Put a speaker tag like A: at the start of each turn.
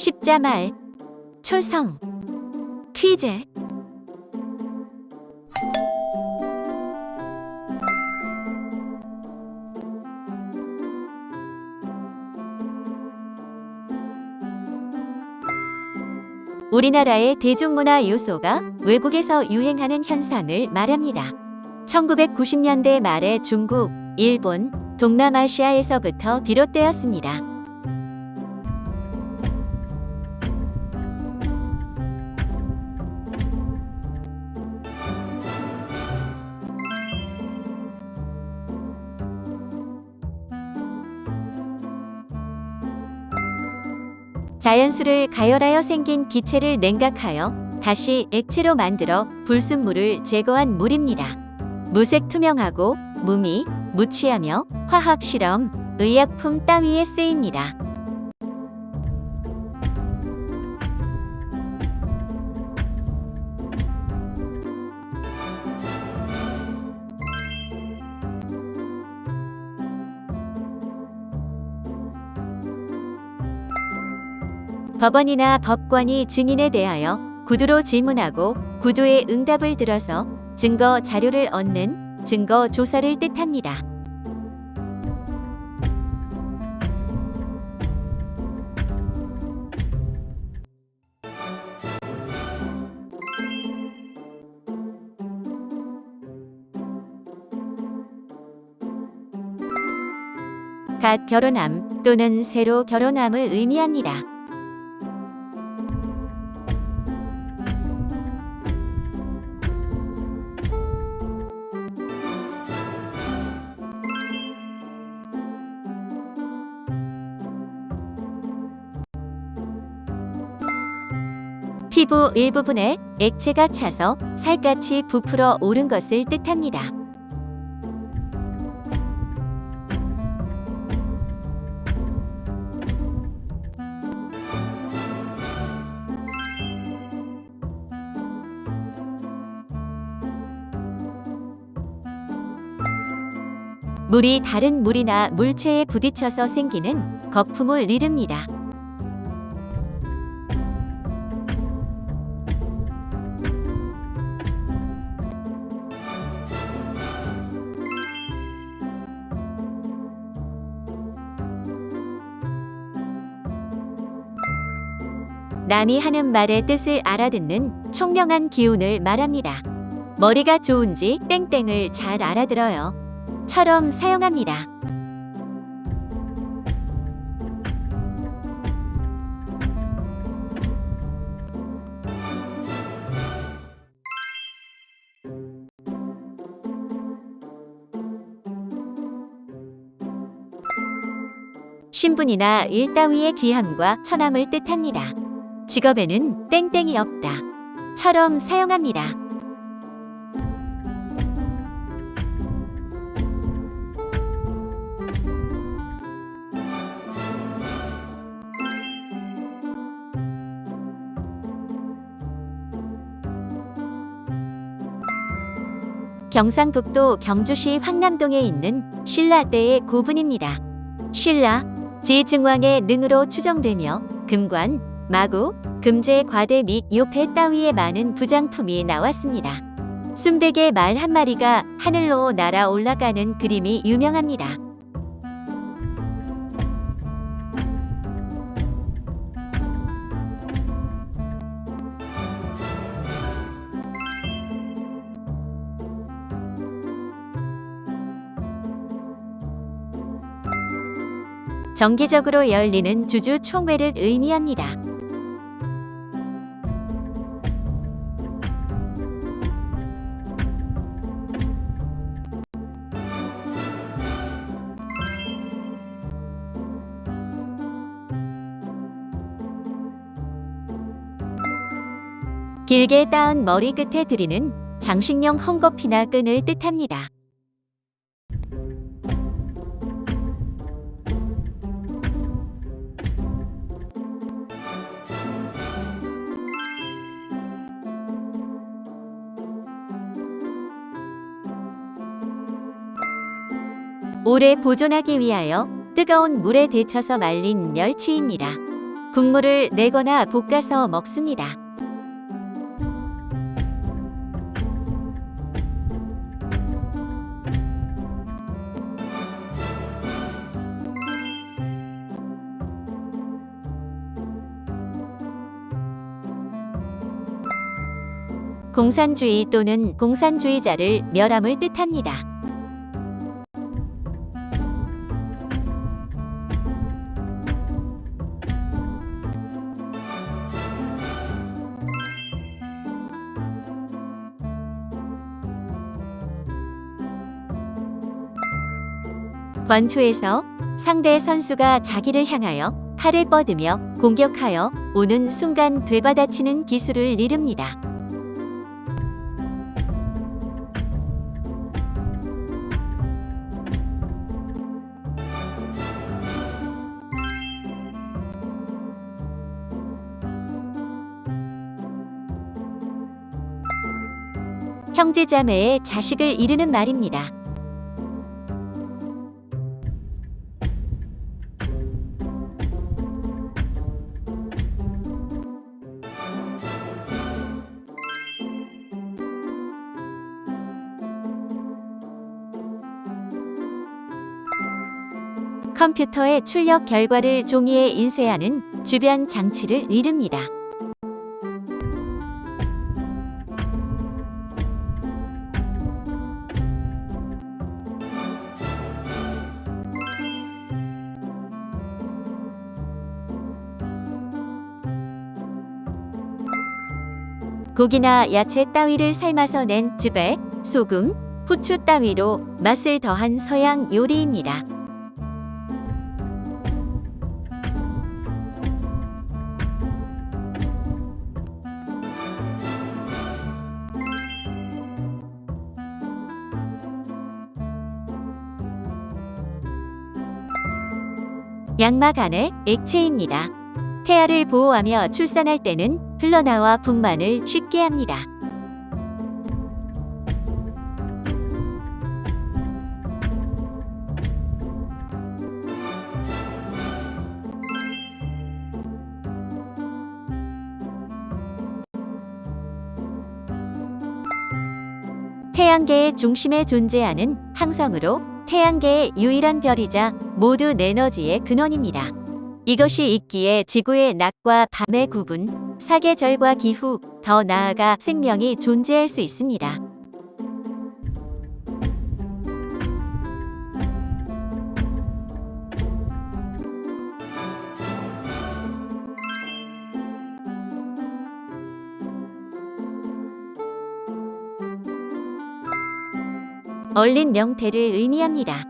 A: 십자말, 초성, 퀴즈. 우리나라의 대중문화 요소가 외국에서 유행하는 현상을 말합니다. 1990년대 말에 중국, 일본, 동남아시아에서부터 비롯되었습니다. 자연수를 가열하여 생긴 기체를 냉각하여 다시 액체로 만들어 불순물을 제거한 물입니다. 무색 투명하고 무미, 무취하며 화학 실험, 의약품 따위에 쓰입니다. 법원이나 법관이 증인에 대하여 구두로 질문하고 구두의 응답을 들어서 증거 자료를 얻는 증거 조사를 뜻합니다. 갓 결혼함 또는 새로 결혼함을 의미합니다. 피부 일부분에 액체가 차서 살갗이 부풀어 오른 것을 뜻합니다. 물이 다른 물이나 물체에 부딪혀서 생기는 거품을 이릅니다. 남이 하는 말의 뜻을 알아듣는 총명한 기운을 말합니다. 머리가 좋은지 땡땡을 잘 알아들어요. 처럼 사용합니다. 신분이나 일 따위의 귀함과 처남을 뜻합니다. 직업에는 땡땡이 없다. 처럼 사용합니다. 경상북도 경주시 황남동에 있는 신라때의 고분입니다. 신라, 지증왕의 능으로 추정되며 금관, 마구, 금제 과대 및 요패 따위의 많은 부장품이 나왔습니다. 순백의 말 한 마리가 하늘로 날아 올라가는 그림이 유명합니다. 정기적으로 열리는 주주 총회를 의미합니다. 길게 따은 머리 끝에 들이는 장식용 헝겊이나 끈을 뜻합니다. 오래 보존하기 위하여 뜨거운 물에 데쳐서 말린 멸치입니다. 국물을 내거나 볶아서 먹습니다. 공산주의 또는 공산주의자를 멸함을 뜻합니다. 권투에서 상대 선수가 자기를 향하여 팔을 뻗으며 공격하여 오는 순간 되받아치는 기술을 이릅니다. 형제자매의 자식을 이르는 말입니다. 컴퓨터의 출력 결과를 종이에 인쇄하는 주변 장치를 이릅니다. 고기나 야채 따위를 삶아서 낸 즙에 소금, 후추 따위로 맛을 더한 서양 요리입니다. 양막 안의 액체입니다. 태아를 보호하며 출산할 때는 흘러나와 분만을 쉽게 합니다. 태양계의 중심에 존재하는 항성으로 태양계의 유일한 별이자 모든 에너지의 근원입니다. 이것이 있기에 지구의 낮과 밤의 구분, 사계절과 기후, 더 나아가 생명이 존재할 수 있습니다. 얼린 명태를 의미합니다.